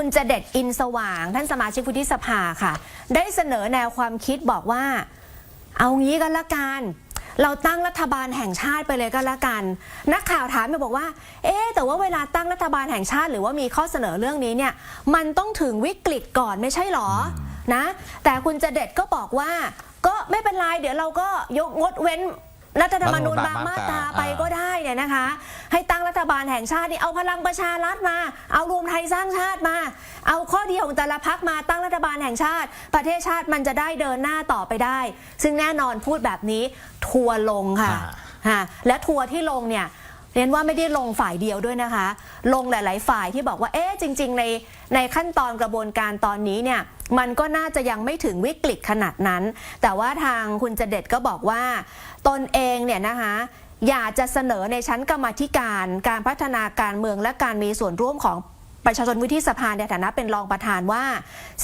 คุณจะเด็ดอินสว่าง ท่านสมาชิกวุฒิสภาค่ะ ได้เสนอแนวความคิดบอกว่า เอางี้กันละกันเราตั้งรัฐบาลแห่งชาติไปเลยก็แล้วกัน นักข่าวถามมาบอกว่า เอ๊แต่ว่าเวลาตั้งรัฐบาลแห่งชาติ หรือว่ามีข้อเสนอเรื่องนี้เนี่ย มันต้องถึงวิกฤตก่อนไม่ใช่หรอนะ แต่คุณจะเด็ดก็บอกว่า ก็ไม่เป็นไรเดี๋ยวเราก็ยกงดเว้น รัฐธรรมนูญบางมาตราไปก็ได้เนี่ยนะคะ ให้ตั้งรัฐบาลแห่งชาตินี่เอาพลังประชารัฐมา เอารวมไทยสร้างชาติมา เอาข้อดีของแต่ละพักมาตั้งรัฐบาลแห่งชาติ ประเทศชาติมันจะได้เดินหน้าต่อไปได้ ซึ่งแน่นอนพูดแบบนี้ทัวร์ลงค่ะอ่าฮะและทัวร์ที่ลงเนี่ย เรียนว่าไม่ได้ลงฝ่ายเดียวด้วยนะคะ ลงหลาย ๆ ฝ่ายที่บอกว่า เอ๊ะ จริง ๆ ในในขั้นตอนกระบวนการตอนนี้เนี่ย มันก็น่าจะยังไม่ถึงวิกฤตขนาดนั้น แต่ว่าทางคุณจเด็ดก็บอกว่า ตนเองเนี่ยนะคะอยากจะเสนอในชั้นกรรมธิการ การพัฒนาการเมืองและการมีส่วนร่วมของ ประชาชนวุฒิสภาในฐานะเป็นรองประธานว่า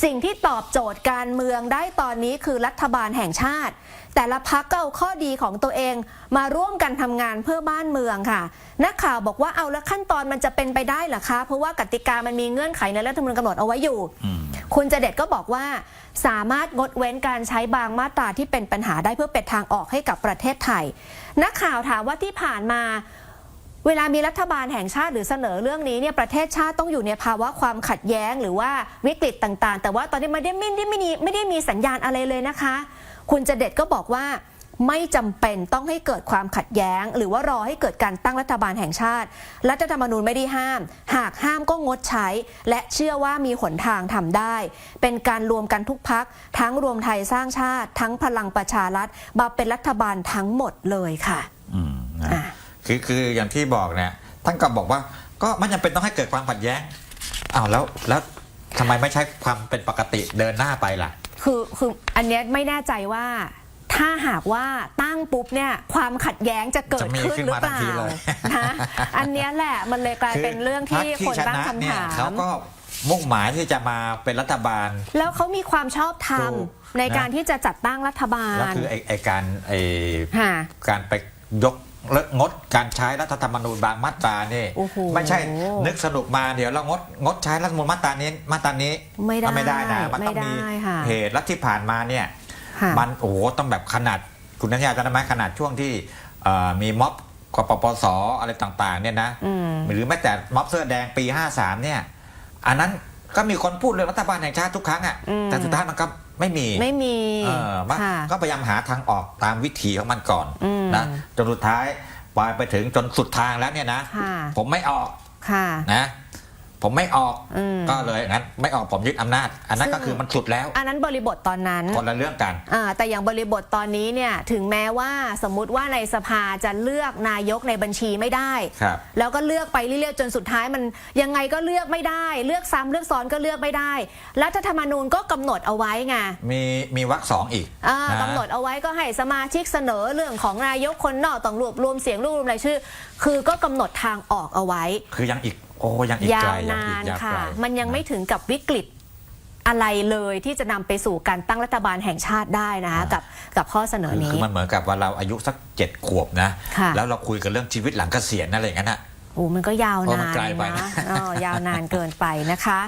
สิ่งที่ตอบโจทย์การเมืองได้ตอนนี้คือรัฐบาลแห่งชาติ แต่ละพักก็เอาข้อดีของตัวเองมาร่วมกันทำงานเพื่อบ้านเมืองค่ะ นักข่าวบอกว่าเอาแล้วขั้นตอนมันจะเป็นไปได้หรอคะ เพราะว่ากติกามันมีเงื่อนไขในรัฐธรรมนูญกำหนดเอาไว้อยู่ คุณจเด็ดก็บอกว่า สามารถงดเว้นการใช้บางมาตราที่เป็นปัญหาได้เพื่อเป็นทางออกให้กับประเทศไทย นักข่าวถามว่าที่ผ่านมา เวลามีรัฐบาลแห่งชาติหรือเสนอเรื่องนี้เนี่ยประเทศชาติต้องอยู่ในภาวะความขัดแย้งหรือว่าวิกฤตต่างๆ แต่ว่าตอนนี้ไม่ได้ไม่ได้ไม่ได้ไม่ได้มีสัญญาณอะไรเลยนะคะ คุณจเด็ดก็บอกว่าไม่จำเป็นต้องให้เกิดความขัดแย้ง หรือว่ารอให้เกิดการตั้งรัฐบาลแห่งชาติ รัฐธรรมนูญไม่ได้ห้าม หากห้ามก็งดใช้ และเชื่อว่ามีหนทางทำได้ เป็นการรวมกันทุกพัก ทั้งรวมไทยสร้างชาติ ทั้งพลังประชารัฐมาเป็นรัฐบาลทั้งหมดเลยค่ะ คือคืออย่างที่บอกเนี่ยท่านก็บอกว่าก็ไม่จำเป็นต้องให้เกิดความขัดแย้งอ้าวแล้วแล้วทำไมไม่ใช้ความเป็นปกติเดินหน้าไปล่ะ คือคืออันเนี้ยไม่แน่ใจว่า ถ้าหากว่าตั้งปุ๊บเนี่ยความขัดแย้งจะเกิดจะมีขึ้นขึ้นหรือมาเปทันล่าทีเลย นะอันเนี้ยแหละมันเลยกลายเป็นเรื่องที่พรรคนตั้งชะคำเนี่ยถามเขาก็มุ่งหมายที่จะมาเป็นรัฐบาล แล้วเขามีความชอบธรรมถูกในนะ การที่จะจัดตั้งรัฐบาแล้วลคือไอ้ไอ้การไอ้ค่ะ การไปยกเลิก งดการใช้รัฐธรรมนูญบางมาตรานี่โอ้โห ไม่ใช่นึกสนุกมาเดี๋ยวเรางดงดใช้รัฐธรรมนูญมาตรานี้มาตรานี้ไม่ได้ไม่ได้นะมันต้องมีไม่ได้ค่ะเหตุและที่ผ่านมาเนี่ยค่ะ มันโอ้โหต้องแบบขนาดคุณนัญญาจำได้ไหมขนาดช่วงที่เอ่อมีม็อบกปปสอะไรต่างๆเนี่ยนะอืม หรือแม้แต่ม็อบเสื้อแดงปี 53เนี่ยอันนั้นก็มีคนพูดเรื่องรัฐบาลแห่งชาติทุกครั้งอะอืม แต่สุดท้ายมันก็ไม่มี ไม่มีเออว่าค่ะ ก็พยายามหาทางออกตามวิถีของมันก่อน อืม นะจนสุดท้ายไปไปถึงจนสุดทางแล้วเนี่ยนะค่ะผมไม่ออกค่ะนะ ผมไม่ออกอืม ก็เลยงั้นไม่ออกผมยึดอำนาจ อันนั้นซึ่งก็คือมันสุดแล้วอันนั้นบริบทตอนนั้นคนละเรื่องกัน อ่าแต่อย่างบริบทตอนนี้เนี่ยถึงแม้ว่าสมมุติว่าในสภาจะเลือกนายกในบัญชีไม่ได้ ครับ แล้วก็เลือกไปเรื่อยๆจนสุดท้ายมันยังไงก็เลือกไม่ได้ เลือกซ้ำเลือกซ้อนก็เลือกไม่ได้รัฐธรรมนูญก็กำหนดเอาไว้ไง มีมีวรรคสองอีกอ่านะ กำหนดเอาไว้ก็ให้สมาชิกเสนอเรื่องของนายกคนนอกต้องรวบรวมเสียงรวบรวมรายชื่อ คือก็กำหนดทางออกเอาไว้ คือยังอีกโอ้ยังอีกยาไกลวยังนาอีกนยาวค่ะ ไกลมันยังไม่ถึงกับวิกฤตอะไรเลยที่จะนำไปสู่การตั้งรัฐบาลแห่งชาติได้นะคะกับกับข้อเสนอคือนี้ คือมันเหมือนกับว่าเราอายุสักเจ็ดขวบนะ ค่ะ แล้วเราคุยกันเรื่องชีวิตหลังเกษียณอะไรอย่างนั้นอะ โอ้มันก็ยาวโอ้มันนานไกลไปนะ นะเออยาวนานเกินไปนะคะ